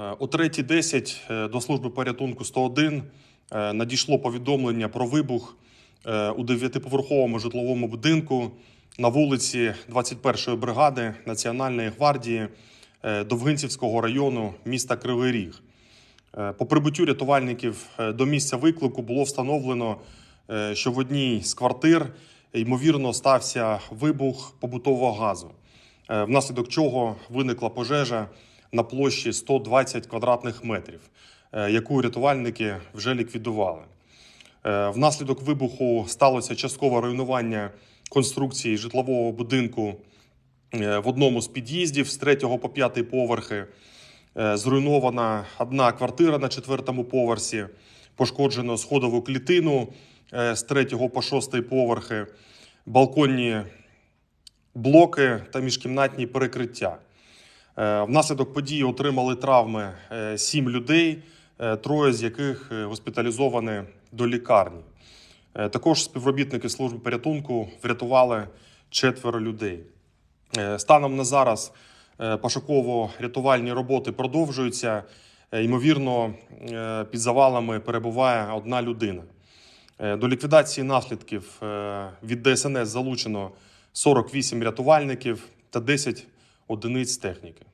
Е, О 3.10 до служби порятунку 101 е, надійшло повідомлення про вибух е, у дев'ятиповерховому житловому будинку на вулиці 21-ї бригади Національної гвардії е, Довгинцівського району міста Кривий Ріг. Е, По прибуттю рятувальників е, до місця виклику було встановлено, е, що в одній з квартир ймовірно стався вибух побутового газу, е, внаслідок чого виникла пожежа на площі 120 квадратних метрів, е, яку рятувальники вже ліквідували. Е, Внаслідок вибуху сталося часткове руйнування конструкції житлового будинку е, в одному з під'їздів з 3 по 5 поверхи. Зруйнована одна квартира на четвертому поверсі, пошкоджено сходову клітину з 3 по 6 поверхи, балконні блоки та міжкімнатні перекриття. Е, Внаслідок події отримали травми е, сім людей, е, троє з яких госпіталізовані до лікарні. Також співробітники служби порятунку врятували четверо людей. Станом на зараз пошуково-рятувальні роботи продовжуються. Ймовірно, під завалами перебуває одна людина. До ліквідації наслідків від ДСНС залучено 48 рятувальників та 10 одиниць техніки.